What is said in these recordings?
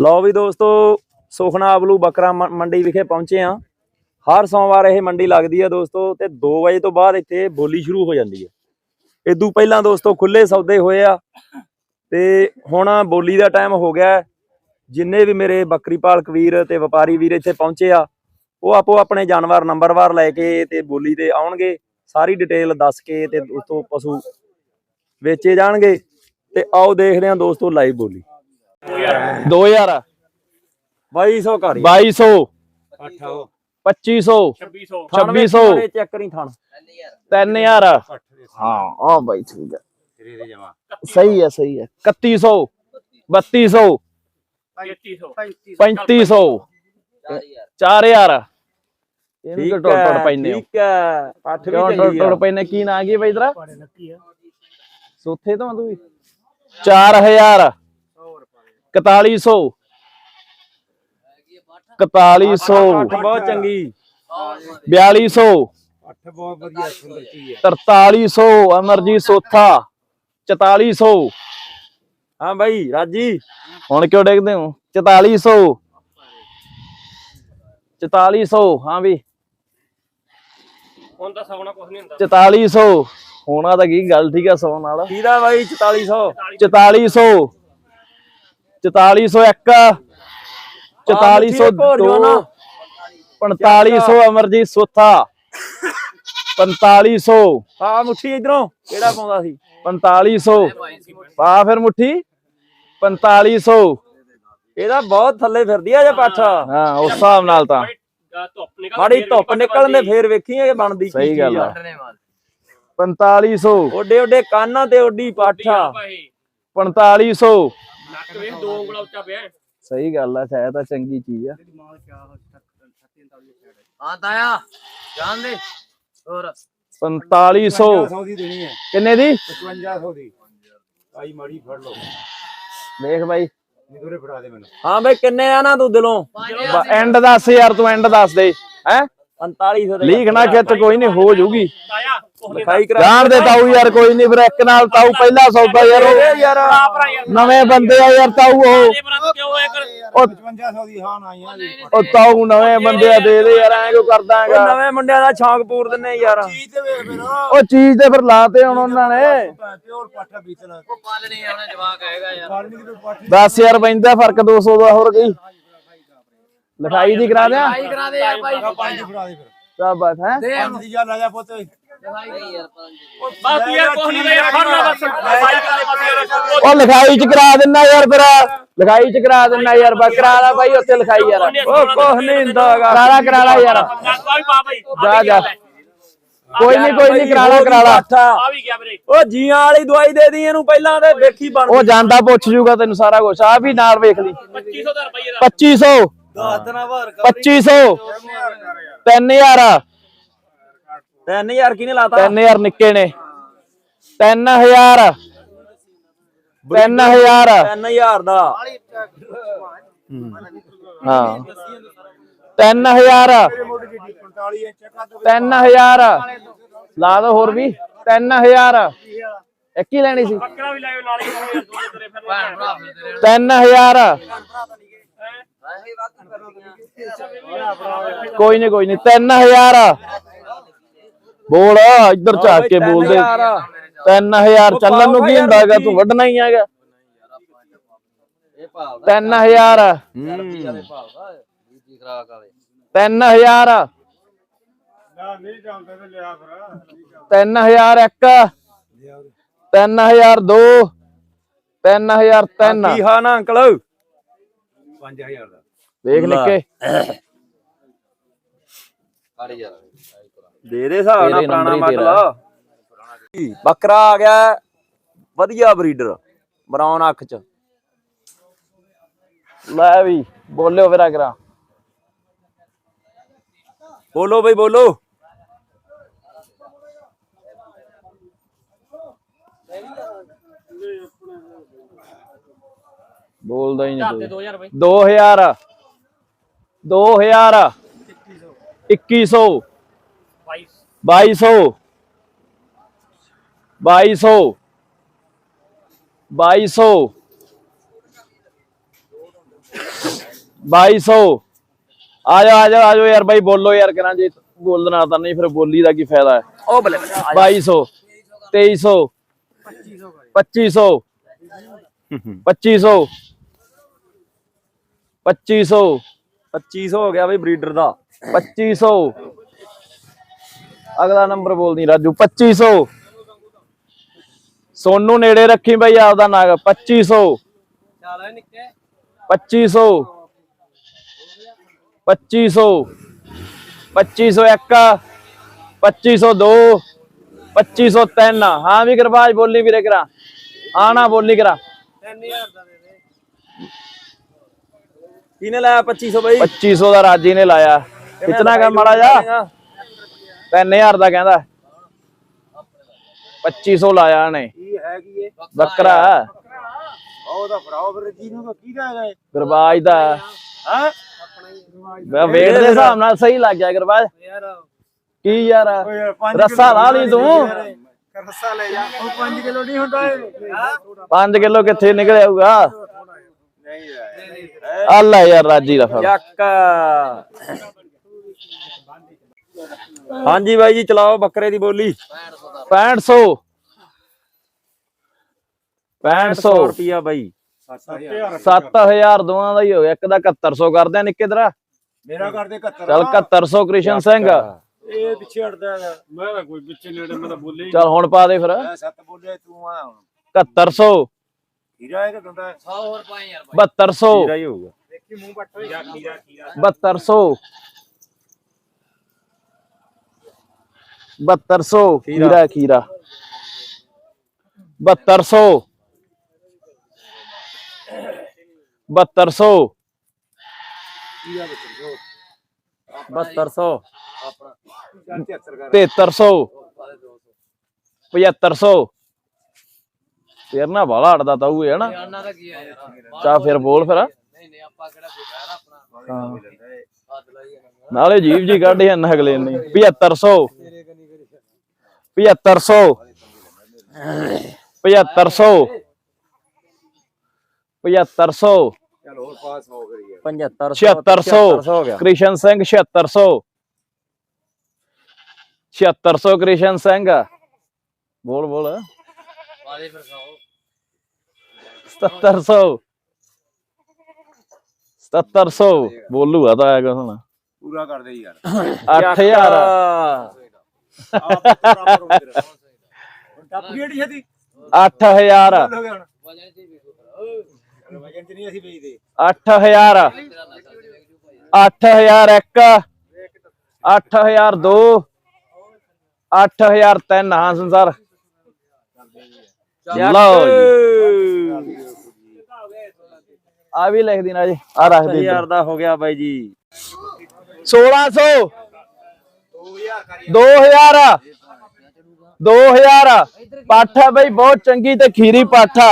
ਲਓ ਵੀ ਦੋਸਤੋ ਸੁਖਨਾ ਆਬਲੂ ਬੱਕਰਾ ਮੰਡੀ ਵਿਖੇ ਪਹੁੰਚੇ ਆ ਹਰ ਸੋਮਵਾਰ ਇਹ ਮੰਡੀ ਲੱਗਦੀ ਹੈ ਦੋਸਤੋ ਤੇ 2 ਵਜੇ ਤੋਂ ਬਾਅਦ ਇੱਥੇ ਬੋਲੀ ਸ਼ੁਰੂ ਹੋ ਜਾਂਦੀ ਹੈ। ਇਦੋਂ ਪਹਿਲਾਂ ਦੋਸਤੋ ਖੁੱਲੇ ਸੌਦੇ ਹੋਏ ਆ ਤੇ ਹੁਣ ਬੋਲੀ ਦਾ ਟਾਈਮ ਹੋ ਗਿਆ ਜਿੰਨੇ ਵੀ ਮੇਰੇ ਬੱਕਰੀ ਪਾਲਕ ਵੀਰ ਤੇ ਵਪਾਰੀ ਵੀਰ ਇੱਥੇ ਪਹੁੰਚੇ ਆ, ਉਹ ਆਪੋ ਆਪਣੇ ਜਾਨਵਰ ਨੰਬਰਵਾਰ ਲੈ ਕੇ ਤੇ ਬੋਲੀ ਤੇ ਆਉਣਗੇ। ਸਾਰੀ ਡਿਟੇਲ ਦੱਸ ਕੇ ਤੇ ਦੋਸਤੋ ਪਸ਼ੂ ਵੇਚੇ ਜਾਣਗੇ। ਤੇ ਆਓ ਦੇਖਦੇ ਹਾਂ ਦੋਸਤੋ ਲਾਈਵ ਬੋਲੀ। 2000 2200 ਕਰੀ 2200 2500 2600 ਚੈੱਕ ਕਰੀ ਥਣ 3000 ਹਾਂ ਆ ਬਾਈ ਠੀਕ ਹੈ ਸਹੀ ਹੈ ਸਹੀ ਹੈ 3100 3200 3500 4000 ਇਹਨੂੰ ਹੈ? ਪੈਨੇ ਠੀਕ ਹੈ ਪੱਠ ਵੀ ਚੰਗੀ ਪੈਨੇ ਕੀ ਨਾਂ ਕੀ ਬਾਈ ਤੇਰਾ? ਸੋਥੇ ਤੋਂ ਤੂੰ ਵੀ। 4000 4100 4100 ਪੱਠ ਬਹੁਤ ਚੰਗੀ। 4200 ਅੱਠ ਬਹੁਤ ਵਧੀਆ ਸੁੰਦਰ ਚੀਜ਼ ਹੈ 4300 ਅਮਰਜੀਤ ਸੋਥਾ। 4400 ਹਾਂ ਬਾਈ ਰਾਜੀ। ਹੁਣ ਕਿਉਂ ਡੇਗਦੇ ਹੋ? 4400 4400 ਹਾਂ ਵੀ। ਹੁਣ ਤਾਂ ਸੌਣਾ ਕੁਝ ਨਹੀਂ ਹੁੰਦਾ। 4400 ਹੋਣਾ ਤਾਂ ਕੀ ਗੱਲ ਠੀਕ ਆ ਸੌ ਨਾਲ। ਕਿਹਦਾ ਬਾਈ 4400 4400 4401 4402 4500 ਅਮਰਜੀਤ ਸੋਥਾ 4500 ਆ ਮੁੱਠੀ ਇਧਰੋਂ ਕਿਹੜਾ ਪਾਉਂਦਾ ਸੀ? 4500 ਪਾ ਫਿਰ ਮੁੱਠੀ 4500 ਇਹਦਾ ਬਹੁਤ ਥੱਲੇ ਫਿਰਦੀ ਆ ਜੇ ਪੱਠ। ਹਾਂ ਉਸ ਹਿਸਾਬ ਨਾਲ ਤਾਂ। ਮਾੜੀ ਧੁੱਪ ਨਿਕਲਣ ਦੇ ਫੇਰ ਵੇਖੀ ਇਹ ਬਣਦੀ ਕੀ ਸਹੀ ਗੱਲ ਆ। 4500 ਓਡੇ ਓਡੇ ਕੰਨਾਂ ਤੇ ਓਡੀ ਪੱਠ ਆ। 4500 ਨੱਕ ਵੇਖ ਦੋ ਉਂਗਲਾਂ ਉੱਚਾ ਪਿਆ। ਹੈ। ਸਹੀ ਗੱਲ ਆ ਸ਼ਾਇਦ ਤਾਂ ਚੰਗੀ ਚੀਜ਼ ਆ। ਹਾਂ ਤਾਇਆ ਜਾਣ ਦੇ। ਹੋਰ। 4500 5500 ਦੀ ਦੇਣੀ ਹੈ। ਕਿੰਨੇ ਦੀ? 5500 ਦੀ। ਆਈ ਮੜੀ ਫੜ ਲਓ। ਦੇਖ ਬਾਈ। ਨਿਦੋਰੇ ਫੜਾ ਦੇ ਮੈਨੂੰ। ਹਾਂ ਬਈ ਕਿੰਨੇ ਆ ਨਾ ਤੂੰ ਦਿਲੋਂ? ਐਂਡ ਦੱਸ ਯਾਰ ਤੂੰ ਐਂਡ ਦੱਸ ਦੇ ਹੈ? 4500 ਦੇ ਲੀਕ ਨਾ ਖਿੱਚ ਕੋਈ ਨਹੀਂ ਹੋ ਜਾਊਗੀ। ਤਾਇਆ। ਲਿਖਾਈ ਕਰਾ ਜਾਣ ਦੇ ਤਾਊ ਯਾਰ ਕੋਈ ਨਹੀਂ ਫਿਰ ਇੱਕ ਨਾਲ ਤਾਊ ਪਹਿਲਾ ਸੌਦਾ ਯਾਰ ਉਹ। ਯਾਰ। ਨਵੇਂ ਬੰਦੇ ਆ ਯਾਰ ਤਾਊ ਉਹ। ਇਹ ਬਰਾ ਕਿਉਂ ਹੋਇਆ ਕਰ? 5500 ਦੀ ਹਾਂ ਨਾ ਆਈਆਂ ਦੀ ਉਹ ਤਾਊ ਨਵੇਂ ਬੰਦੇ ਆ ਦੇ ਦੇ ਯਾਰ ਐਂ ਕਿਉਂ ਕਰਦਾ ਹੈਗਾ? ਨਵੇਂ ਮੁੰਡਿਆਂ ਦਾ ਸ਼ੌਂਕ ਪੂਰ ਦਿੰਨੇ ਯਾਰ। ਚੀਜ਼ ਤੇ ਵੇਖ ਫਿਰ। ਉਹ ਚੀਜ਼ ਤੇ ਫਿਰ ਲਾਤੇ ਹੁਣ ਉਹਨਾਂ ਨੇ। ਪਿਓਰ ਪਾਠਾ ਬੀਤਣਾ ਉਹ ਪਲ ਨਹੀਂ ਆਉਣਾ ਜਵਾਕ ਹੈਗਾ ਯਾਰ। ਪਾਲਣੀ ਦੀ ਪਾਠੀ 10000 ਪੈਂਦਾ ਫ਼ਰਕ 200 ਦਾ ਹੋਰ ਕੀ? ਲਿਖਾਈ ਦੀ ਕਰਾ ਦਿਆਂ? ਭਾਈ ਕਰਾ ਦੇ ਯਾਰ ਭਾਈ। ਪੰਜ ਫੜਾ ਦੇ ਫਿਰ। ਸਭ ਬਾਤ ਹੈ। ਦੀ। ਗੱਲ ਆ ਜਾ ਪੁੱਤ। ਬਸ ਯਾਰ ਕੁਝ ਨਹੀਂ ਯਾਰ ਫੜ ਲੈ ਬਸ ਉਹ ਲਿਖਾਈ ਚ ਕਰਾ ਦਿੰਨਾ ਯਾਰ ਫਿਰ। ਲਿਖਾਈ ਚ ਕਰਾ ਦਿੰਨਾ ਯਾਰ ਬਾ ਕਰਾ ਲੈ ਬਾਈ ਉੱਥੇ ਲਿਖਾਈ ਯਾਰ। ਉਹ ਕੁਛ ਨਹੀਂ ਹੁੰਦਾਗਾ ਕਰਾ ਲਾ ਕਰਾ ਲਾ ਯਾਰ। ਜਾ ਜਾ। ਕੋਈ ਨਹੀਂ ਕੋਈ ਨਹੀਂ ਕਰਾ ਲਾ ਕਰਾ ਲਾ। ਆ ਵੀ ਗਿਆ ਵੀਰੇ ਉਹ ਜੀਆਂ ਵਾਲੀ ਦਵਾਈ ਦੇ ਦੀ ਇਹਨੂੰ ਪਹਿਲਾਂ ਤੇ ਵੇਖੀ ਬਣ ਉਹ ਜਾਂਦਾ ਪੁੱਛ ਜੂਗਾ ਤੈਨੂੰ ਸਾਰਾ ਕੁਝ ਆ ਵੀ ਨਾਲ ਵੇਖ ਲਈ। 2500 ਦਾ ਰੁਪਈਏ ਦਾ 2500 ਦਸ ਦਿਨਾਂ ਬਾਅਦ 2500 3000 3000 ਕਿਹਨੇ ਲਾਤਾ? 3000 ਨਿੱਕੇ ਨੇ। 3000 3000 3000 ਦਾ। ਹਾਂ। 3000 45 ਇੰਚ ਕੱਦ 3000 ਲਾ ਦੋ ਹੋਰ ਵੀ। 3000 ਇੱਕ ਹੀ ਲੈਣੀ ਸੀ। ਬੱਕਰਾ ਵੀ ਲਾਇਓ ਨਾਲ ਹੀ ਯਾਰ ਦੋ ਤੇਰੇ ਫਿਰ ਭੈਣ ਭਰਾ ਫਿਰਦੇ ਰਹਿਣ 3000 ਕੋਈ ਨਹੀਂ ਕੋਈ ਨਹੀਂ 3000 ਬੋਲ ਇੱਧਰ ਝਾਕ ਕੇ ਬੋਲਦੇ। 3000 ਚੱਲਣ ਨੂੰ ਕੀ ਹੁੰਦਾਗਾ ਤੂੰ ਵੱਢਣਾ ਹੀ ਹੈਗਾ। ਇਹ ਭਾਵਦਾ 3000 ਵਾਲੇ ਭਾਵਦਾ ਦੂਜੀ ਖਰਾਕ ਵਾਲੇ। 3000 ਨਾ ਨਹੀਂ ਜਾਂਦੇ ਤੇ ਲਿਆ ਫਿਰ। 3001 3002 3003 ਕੀ ਹਾਂ ਨਾ ਅੰਕਲ? 5000 ਦਾ। ਵੇਖ ਯਾਰ ਦੇ ਦੇ ਹਿਸਾਬ ਨਾਲ ਤੇਰੇ ਪੁਰਾਣਾ ਨੰਬਰ ਹੀ ਮਾਡਲ ਬੱਕਰਾ ਆ ਗਿਆ ਵਧੀਆ ਬਰੀਡਰ ਬਰਾਉਨ ਅੱਖ ਚ। ਲੈ ਵੀ ਬੋਲਿਓ ਫਿਰ ਅਗਰਾ। ਬੋਲੋ ਬਈ ਬੋਲੋ। ਬੋਲਦਾ ਹੀ ਨਹੀਂ ਦੇ 2000 ਬਾਈ। 2000 2000 2100 22 2200 2200 2200 2200 ਆ ਜਾ ਆ ਜਾ ਆ ਜਾਓ ਯਾਰ ਬਾਈ ਬੋਲੋ ਯਾਰ ਕਰਾਂ ਜੇ ਬੋਲਣਾ ਤਾਂ ਨਹੀਂ ਫਿਰ ਬੋਲੀ ਦਾ ਕੀ ਫਾਇਦਾ ਹੈ? ਉਹ ਬਲੇ 2200 2300 2500 2500 2500 2500 ਹੋ ਗਿਆ ਬਈ ਬਰੀਡਰ ਦਾ। 2500 ਅਗਲਾ ਨੰਬਰ ਬੋਲਦੀ ਰਾਜੂ 2500 ਸੋਨੂੰ ਨੇੜੇ ਰੱਖੀ ਬਈ ਆਪਦਾ ਨਾਗ 2500 2500 2500 2501 2502 2503 ਹਾਂ ਵੀ ਗਰਬਾਜ ਬੋਲੀ ਵੀਰੇ ਕਰਾ। ਨਾ ਬੋਲੀ ਕਰਾ। ਕਿਹਨੇ ਲਾਇਆ 2500 ਬਈ? 2500 ਦਾ ਰਾਜੀ ਨੇ ਲਾਇਆ। ਕਿਤਨਾ ਕਰ ਮਾੜਾ ਜਾ 3000 ਦਾ ਕਹਿੰਦਾ। 2500 ਲਾਇਆ ਨੇ ਕੀ ਇਹ ਬੱਕਰਾ। ਉਹ ਤਾਂ ਫਰਾਓ ਫਿਰ ਜੀ ਨੂੰ ਕੀ ਦਾ ਹੈਗਾ ਗਰਬਾਜ ਦਾ। ਹਾਂ? ਮੈਂ ਵੇਟ ਦੇ ਹਿਸਾਬ ਨਾਲ ਸਹੀ ਲੱਗ ਗਿਆ ਗਰਬਾਜ। ਕੀ ਯਾਰ? ਓਏ ਯਾਰ 5 ਰੱਸਾ ਲਾ ਲਈ ਤੂੰ। ਰੱਸਾ ਲੈ ਜਾ ਉਹ 5 ਕਿਲੋ ਨਹੀਂ ਹੁੰਦਾ ਇਹ। 5 ਕਿਲੋ ਕਿੱਥੇ ਨਿਕਲ ਆਊਗਾ ਨਹੀਂ ਯਾਰ। ਆ ਲੈ ਯਾਰ ਰਾਜੀ ਦਾ ਫਿਰ ਚੱਕ ਹਾਂਜੀ ਬਾਈ ਜੀ ਚਲਾਓ ਬੱਕਰੇ ਦੀ ਬੋਲੀ। 6500 6500 ਰੁਪਿਆ ਬਾਈ। 7000 ਦੋਵਾਂ ਦਾ ਹੀ ਹੋ ਗਿਆ ਇੱਕ ਦਾ 7100 ਕਰਦੇ ਆ ਨਿੱਕੇ ਦਰਾ। ਮੇਰਾ ਕਰਦੇ 71 ਚਲ 7100 ਕ੍ਰਿਸ਼ਨ ਸਿੰਘ। ਇਹ ਪਿੱਛੇ ਹਟਦਾ ਮੈਂ ਤਾਂ ਕੋਈ ਪਿੱਛੇ ਨੇੜੇ ਮੈਂ ਤਾਂ ਬੋਲੇ ਚਲ ਹੁਣ ਪਾ ਦੇ ਫਿਰ। ਮੈਂ ਸੱਤ ਬੋਲਿਆ ਤੂੰ ਆ ਹੁਣ। 7100 ਹੀਰਾ ਹੈ ਕਿ ਦੰਦਾ 100 ਹੋਰ ਪਾਏ ਯਾਰ 7200 ਕੀਰਾ ਹੀ ਹੋਊਗਾ। ਦੇਖੀ ਮੂੰਹ ਖੀਰਾ ਖੀਰਾ 7200 7200 ਖੀਰਾ ਖੀਰਾ 7200 7200 7200 7300 7500 ਫੇਰ ਨਾ ਬਾਲਾ ਅੜਦਾ ਤਾਊ ਹੈ ਨਾ ਚਾ ਫਿਰ ਬੋਲ ਫਿਰ ਨਾਲੇ ਜੀਵ ਜੀ ਕੱਢ ਹਨ ਅਗਲੇ ਨੇ 7500 7500 7500 7500 ਚਲ ਹੋਰ ਪਾਸ ਹੋ ਗਈ 7500 7600 ਹੋ ਗਿਆ। ਕ੍ਰਿਸ਼ਨ ਸਿੰਘ 7600 7600 ਕ੍ਰਿਸ਼ਨ ਸਿੰਘ। ਬੋਲ ਬੋਲ। ਪਾਦੇ ਫਿਰ 100 7700 7700 ਬੋਲੂਗਾ ਤਾਂ ਆਏਗਾ ਹੁਣ। ਪੂਰਾ ਕਰ ਦੇ ਯਾਰ। 8000 ਟੱਪ ਗਈ ਢੀ ਛੇਤੀ? 8000 ਹੋ ਗਿਆ ਹੁਣ। ਵਜਨ ਤੇ ਵੀ ਫਿਰ ਵਜਨ ਚ ਨਹੀਂ ਅਸੀਂ ਵੇਚਦੇ 8000 8001 8002 8003 ਹਾਂ ਸੰਸਾਰ। ਲਓ ਜੀ। ਆ ਵੀ ਲਿਖ ਦੇਣਾ ਜੀ। ਆ ਰੱਖ ਦੇ 1000 ਦਾ ਹੋ ਗਿਆ ਬਾਈ ਜੀ। 1600 2000 2000 ਪੱਠ ਹੈ ਬਈ ਬਹੁਤ ਚੰਗੀ ਤੇ ਖੀਰੀ ਪੱਠ ਆ।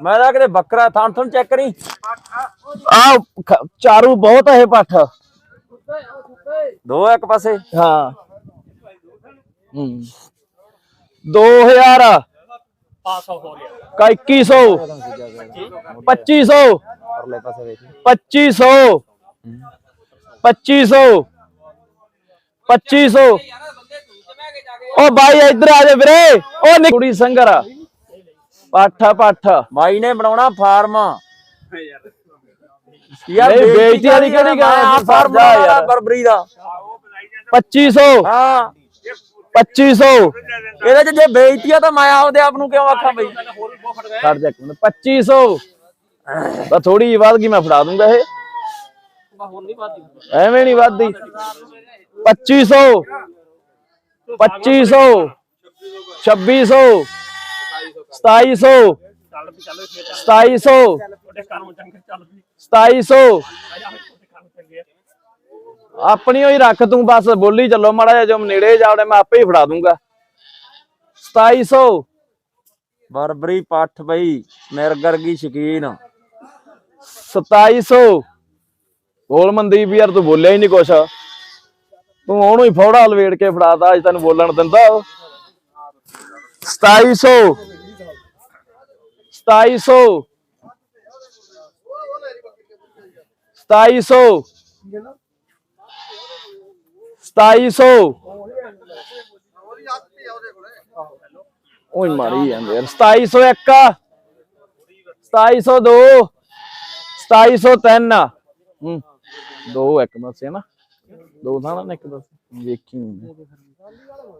ਮੈਂ ਤਾਂ ਕਿਤੇ ਬੱਕਰਾ ਥਾਂ ਥਾਂ ਚੈੱਕ ਕਰੀ। ਆ ਚਾਰੂ ਬਹੁਤ ਹੈ ਇਹ ਪੱਠ। ਦੋ ਇੱਕ ਪਾਸੇ। ਹਾਂ। ਹੂੰ। 2000 ਕਾ 2100 2500 ਪਰਲੇ ਪਾਸੇ ਵੇਖ 2500 2500 2500 ਓ ਬਾਈ ਇੱਧਰ ਆ ਜਾ ਵੀਰੇ ਓ ਨੀ- ਕੁੜੀ ਸੰਗਰ ਪਾਠਾ ਪਾਠਾ ਬਾਈ ਨੇ ਬਣਾਉਣਾ ਫਾਰਮ ਯਾਰ ਬੇਇੱਜ਼ਤੀ ਵਾਲੀ ਕਿਹੜੀ ਗੱਲ ਹੈ? ਫਾਰਮ। ਯਾਰ ਬਰਬਰੀ ਦਾ 2500 ਹਾਂ 2500 ਇਹਦੇ ਚ ਜੇ ਬੇਇੱਜ਼ਤੀ ਆ ਤਾਂ ਮੈਂ ਆਪਦੇ ਆਪ ਨੂੰ ਕਿਉਂ ਆਖਾਂ ਬਈ? ਛੱਡ ਜਾ ਇੱਕ ਮਿੰਟ। 2500 ਤਾਂ ਥੋੜੀ ਜਿਹੀ ਵੱਧ ਗਈ ਮੈਂ ਫੜਾ ਦੂੰਗਾ ਇਹ। ਐਵੇਂ ਨਹੀਂ ਵੱਧਦੀ। 2500 2500 2600 2700 2700 2700 ਆਪਣੀ ਹੋਈ ਰੱਖ ਤੂੰ ਬਸ ਬੋਲੀ ਚੱਲੋ ਮਾੜਾ ਜਿਹਾ ਜੋ ਨੇੜੇ ਜਾਵੜੇ ਮੈਂ ਆਪੇ ਹੀ ਫੜਾ ਦੂੰਗਾ 2700 ਬਰਬਰੀ ਪੱਠ ਬਈ ਮਿਰਗਰਗੀ ਸ਼ਕੀਨ 2700 ਬੋਲ ਮਨਦੀਪ ਯਾਰ ਤੂੰ ਬੋਲਿਆ ਹੀ ਨਹੀਂ ਕੁਛ ਤੂੰ ਉਹਨੂੰ ਹੀ ਫੌੜਾ ਲਵੇੜ ਕੇ ਫੜਾਤਾ, ਅੱਜ ਤੈਨੂੰ ਬੋਲਣ ਦਿੰਦਾ ਉਹ। 2700 2700 2700 2700 ਓਏ ਮਾਰੀ ਜਾਂਦੇ ਯਾਰ। 2701 2702 2703 ਹੂੰ, ਦੋ ਇੱਕ ਦੱਸੇ ਨਾ? ਦੋ ਥਾਣਾ ਨੇ ਇੱਕ ਦੱਸ ਵੇਖੀ।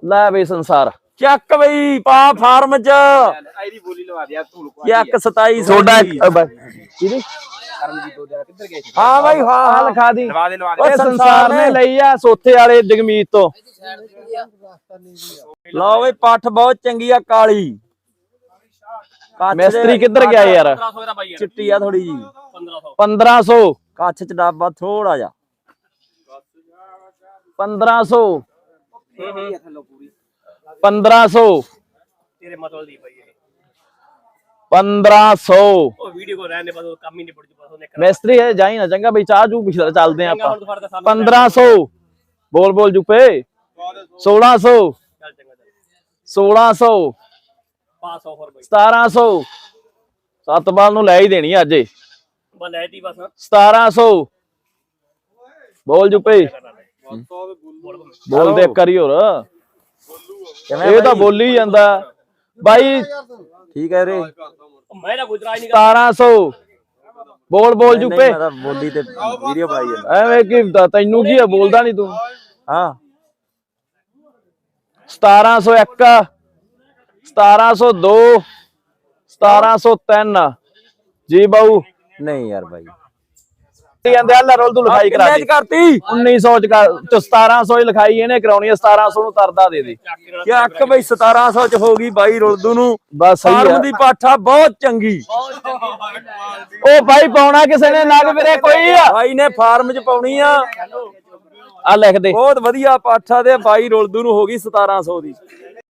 ਲੈ ਬਈ ਸੰਸਾਰ ਚੱਕ ਬਈ ਪਾ ਫਾਰਮ ਚ। ਆਈਦੀ ਬੋਲੀ ਲਵਾ ਦਿਆ ਧੂਲ ਚੱਕ 27 ਤੁਹਾਡਾ ਇੱਕ ਅ, ਬਾਈ, ਕਿਹਦੀ? ਕਰਮਜੀਤ ਦੋ ਦਿਨ ਕਿੱਧਰ ਗਏ ਸੀ? ਹਾਂ ਬਾਈ ਹਾਂ ਹਾਂ ਲਿਖਾ ਦੀ। ਲਵਾ ਦੇ ਲਵਾ ਦੇ। ਓਏ ਸੰਸਾਰ ਨੇ ਲਈ ਆ ਸੋਥੇ ਵਾਲੇ ਜਗਮੀਤ ਤੋਂ। ਲਓ ਬਈ ਪੱਠ ਬਹੁਤ ਚੰਗੀ ਆ ਕਾਲੀ। ਮਿਸਤਰੀ ਕਿੱਧਰ ਗਿਆ ਯਾਰ? 1500 ਦਾ ਬਾਈ ਯਾਰ। ਚਿੱਟੀ ਆ ਥੋੜੀ ਜੀ 1500 1500 ਕੱਛ ਚ ਡੱਬਾ ਥੋੜਾ ਜਿਹਾ। 1500 ਥੱਲੋਂ ਪੂਰੀ 1500 ਤੇਰੇ ਮਤਲਬ ਦੀ ਇਹ। 1500 ਉਹ ਵੀਡੀਓ ਕੋ ਰਹਿਣ ਦੇ ਬਸ ਉਹ ਕੰਮ ਹੀ ਨਹੀਂ ਪੜ ਬਸ ਉਹਨੇ ਕਰਨਾ ਮਿਸਤਰੀ ਹੈ ਜਾਈ ਨਾ ਚੰਗਾ ਬਈ ਚਾਹ ਜੂ ਪਿਛਲਾ ਚੱਲਦੇ ਆਪਾਂ। ਹੁਣ ਫੜ ਕੇ ਸਾਹਮਣੇ 1500 ਬੋਲ ਬੋਲ ਜੁਪੇ। 1600 ਚੱਲ ਚੰਗਾ ਚੱਲ। 1600 500 ਹੋਰ ਬਾਈ। 1700 ਸਤਬਾਲ ਨੂੰ ਲੈ ਹੀ ਦੇਣੀ ਅੱਜ। ਬਸ ਲੈ ਤੀ ਬਸ। 1700 ਬੋਲ ਜੁਪੇ। ਬੋਲ ਦੇ ਕਰੀ ਹੋਰ। ਕਿਵੇਂ ਇਹ ਤਾਂ? ਬੋਲੀ ਜਾਂਦਾ। ਬਾਈ ਠੀਕ ਹੈ ਰੇ ਮੈਂ ਤਾਂ ਗੁਜਰਾ ਹੀ ਨਹੀਂ 1700 ਬੋਲ ਬੋਲ ਜੁਪੇ। ਮੈਂ ਤਾਂ ਬੋਲੀ ਤੇ ਵੀਡੀਓ ਪਾਈ ਜਾਂਦਾ। ਐਵੇਂ ਕੀ ਤੈਨੂੰ ਕੀ ਆ? ਬੋਲਦਾ ਨਹੀਂ ਤੂੰ। ਹਾਂ। 1701 1702 1703 ਜੀ ਬਾਊ। ਨਹੀਂ ਯਾਰ ਬਾਈ। ਕਹਿੰਦੇ ਅੱਲਾ ਰੋਲ ਤੂੰ ਲਿਖਾਈ ਕਰਾ ਦੇ ਚ ਕਰਤੀ? 1900 ਚ ਕਰ- ਚ 1700 ਹੀ ਲਿਖਾਈ ਇਹਨੇ ਕਰਾਉਣੀ ਹੈ 1700 ਨੂੰ ਤਰਦਾ ਦੇ ਦੇ। ਚੱਕ ਬਈ 1700 ਚ ਹੋ ਗਈ ਬਾਈ ਰੁਲਦੂ ਨੂੰ। ਬਸ ਸਹੀ ਫਾਰਮ ਆ। ਦੀ ਪਾਠਾ ਬਹੁਤ ਚੰਗੀ। ਉਹ ਭਾਈ ਪਾਉਣਾ ਕਿਸੇ ਨੇ ਨਗ ਵੀਰੇ ਕੋਈ ਆ। ਬਾਈ ਨੇ ਫਾਰਮ ਚ ਪਾਉਣੀ ਆ। ਆ ਲਿਖ ਦੇ। ਬਹੁਤ ਵਧੀਆ ਪਾਠਾ ਤੇ ਬਾਈ ਰੁਲਦੂ ਨੂੰ ਹੋ ਗਈ 1700 ਦੀ।